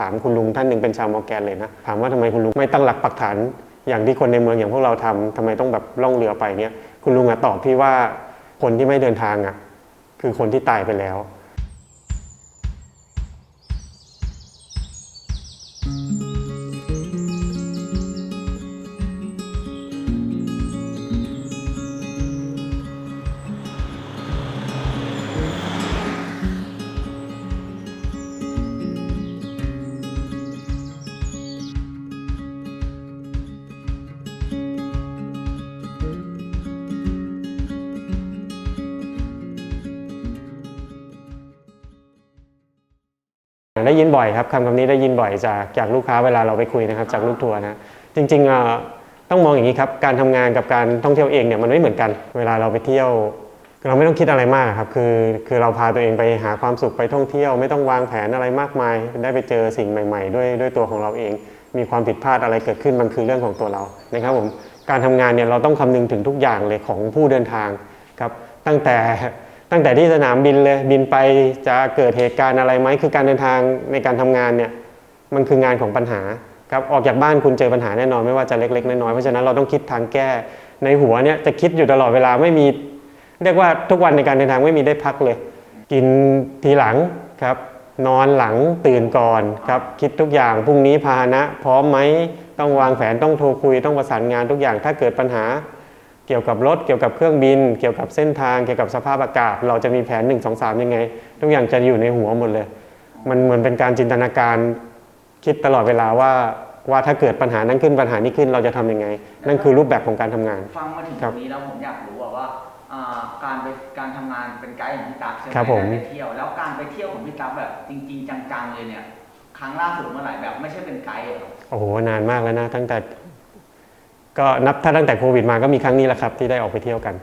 ถามคุณลุงท่านหนึ่งเป็นชาวมอร์แกนเลยนะ ถามว่าทำไมคุณลุงไม่ตั้งหลักปักฐานอย่างที่คนในเมืองอย่างพวกเราทำทำไมต้องแบบล่องเรือไปเนี้ยคุณลุงอะตอบพี่ว่าคนที่ไม่เดินทางอะคือคนที่ตายไปแล้ว ได้ยินบ่อยครับคำคำนี้ได้ยินบ่อยจากจากลูกค้าเวลาเราไปคุยนะครับจากลูกทัวร์นะจริงๆอะต้องมองอย่างนี้ครับการทำงานกับการท่องเที่ยวเองเนี่ยมันไม่เหมือนกัน เวลาเราไปเที่ยว เราไม่ต้องคิดอะไรมากครับคือคือเราพาตัวเองไปหาความสุขไปท่องเที่ยว ไม่ต้องวางแผนอะไรมากมาย ได้ไปเจอสิ่งใหม่ ๆ ด้วยด้วยตัวของเราเอง มีความผิดพลาดอะไรเกิดขึ้นมันคือเรื่องของตัวเรานะครับผมการทำงานเนี่ยเราต้องคำนึงถึงทุกอย่างเลยของผู้เดินทางครับตั้งแต่ ตั้งแต่ที่สนามบินเลยบินไปจะเกิดเหตุการณ์อะไรไหมคือการเดินทางในการทำงานเนี่ยมันคืองานของปัญหาครับออกจากบ้านคุณเจอปัญหาแน่นอนไม่ว่าจะเล็กๆน้อยๆเพราะฉะนั้นเราต้องคิดทางแก้ในหัวเนี่ยจะคิดอยู่ตลอดเวลาไม่มี เรียกว่าทุกวันในการเดินทางไม่มีได้พักเลย กินทีหลังครับ นอนหลังตื่นก่อนครับคิดทุกอย่างพรุ่งนี้พาหนะ พร้อมไหมต้องวางแผนต้องโทรคุยต้องประสานงานทุกอย่างถ้าเกิดปัญหา กี่ยวกับรถ เกี่ยวกับเครื่องบิน เกี่ยวกับเส้นทาง เกี่ยวกับสภาพอากาศ เราจะมีแผน 1 2 3 ยังไง ทุกอย่างจะอยู่ในหัวหมดเลย มันเหมือนเป็นการจินตนาการคิดตลอดเวลาว่าว่าถ้าเกิดปัญหานั้นขึ้นปัญหานี้ขึ้นเราจะทำยังไง นั่นคือรูปแบบของการทำงาน ฟังมาถึงคตรัรบงนี้แล้วผมอยากรู้อะว่าอ่าการไปการทำงานเป็นไกด์ของพี่ตั๊กใช่ไหมครับผมได้ไปเที่ยวแล้วการไปเที่ยวของพี่ตั๊กแบบจริง ๆ จังๆเลยเนี่ยครั้งล่าสุดเมื่อไหร่แบบไม่ใช่เป็นไกด์เหรอโอ้โหนานมากแล้วนะตั้งแต่ ก็นับถ้าตั้งแต่โควิดมาก็มีครั้งนี้แหละครับที่ได้ออกไปเที่ยวกัน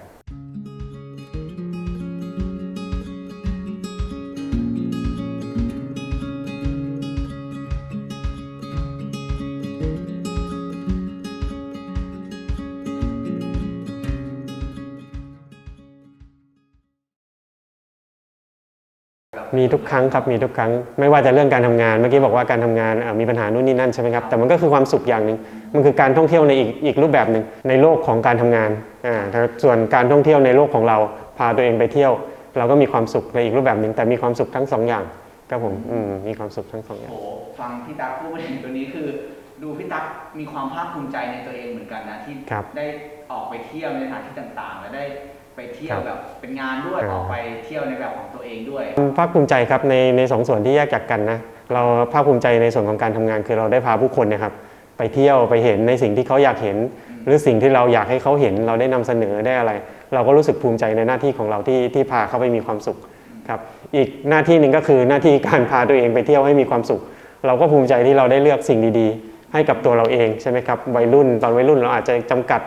มีทุกครั้งครับมีทุกครั้ง ไม่ว่าจะเรื่องการทำงานเมื่อกี้บอกว่าการทำงานมีปัญหานู่นนี่นั่นใช่ไหมครับแต่มันก็คือความสุขอย่างหนึ่ง มันคือการท่องเที่ยวในอีกอีกรูปแบบหนึ่งในโลกของการทำงานอ่าแต่ส่วนการท่องเที่ยวในโลกของเราพาตัวเองไปเที่ยว เราก็มีความสุขในอีกรูปแบบหนึ่งแต่มีความสุขทั้งสองอย่างครับผมอืมมีความสุขทั้งสองอย่างโอ้โหฟังพี่ตั๊กพูดมาถึงตัวนี้คือ ดูพี่ตั๊กมีความภาคภูมิใจในตัวเองเหมือนกันนะที่ครับได้ออกไปเที่ยวในสถานที่ต่างๆ และได้ไปเที่ยวครับแบบเป็นงานด้วยอ่าออกไปเที่ยวในแบบของตัวเองด้วยภาคภูมิใจครับในในสองส่วนที่แยกจากกันนะเราภาคภูมิใจในส่วนของการทำงานคือเราได้พาผู้คนเนะครับ ไปเที่ยวไปเห็นในสิ่งที่เขาอยากเห็น หรือสิ่งที่เราอยากให้เขาเห็น เราได้นำเสนอได้อะไร เราก็รู้สึกภูมิใจในหน้าที่ของเราที่ที่พาเขาไปมีความสุขครับอีกหน้าที่หนึ่งก็คือหน้าที่การพาตัวเองไปเที่ยวให้มีความสุข เราก็ภูมิใจที่เราได้เลือกสิ่งดีๆ ให้กับตัวเราเองใช่ไหมครับวัยรุ่นตอนวัยรุ่นเราอาจจะจำกัด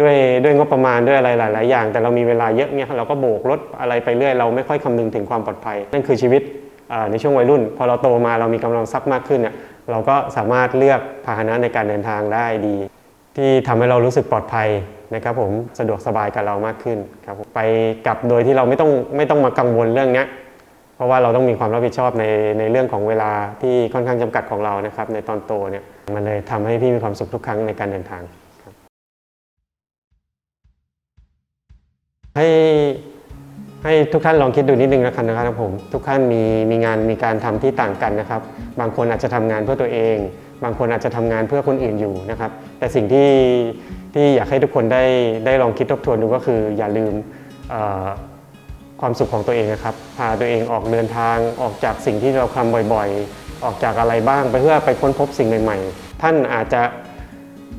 ด้วยด้วยงบประมาณด้วยอะไรหลาย ๆ อย่าง แต่เรามีเวลาเยอะเนี่ยเราก็โบกรถอะไรไปเรื่อยเราไม่ค่อยคำนึงถึงความปลอดภัย นั่นคือชีวิตในช่วงวัยรุ่น พอเราโตมาเรามีกำลังทรัพย์มากขึ้นเนี่ย เราก็สามารถเลือกพาหนะในการเดินทางได้ดี ที่ทำให้เรารู้สึกปลอดภัยนะครับผมสะดวกสบายกับเรามากขึ้นครับไปกลับโดยที่เราไม่ต้องไม่ต้องมากังวลเรื่องนี้เพราะว่าเราต้องมีความรับผิดชอบในในเรื่องของเวลาที่ค่อนข้างจำกัดของเรานะครับในตอนโตเนี่ยมันเลยทำให้พี่มีความสุขทุกครั้งในการเดินทางให้ ให้ทุกท่านลองคิดดูนิดนึงนะครับนะครับผมทุกท่านมีมีงานมีการทำที่ต่างกันนะครับ บางคนอาจจะทำงานเพื่อตัวเอง บางคนอาจจะทำงานเพื่อคนอื่นอยู่นะครับ แต่สิ่งที่ที่อยากให้ทุกคนได้ได้ลองคิดทบทวนดูก็คืออย่าลืมความสุขของตัวเองนะครับ พาตัวเองออกเดินทางออกจากสิ่งที่เราทำบ่อยๆ ออกจากอะไรบ้างไปเพื่อไปค้นพบสิ่งใหม่ ๆ ท่านอาจจะ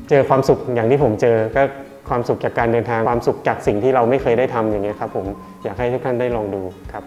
เจอความสุขอย่างที่ผมเจอก็ ความสุขจากการเดินทาง ความสุขจากสิ่งที่เราไม่เคยได้ทำอย่างเงี้ยครับผมอยากให้ทุกท่านได้ลองดูครับ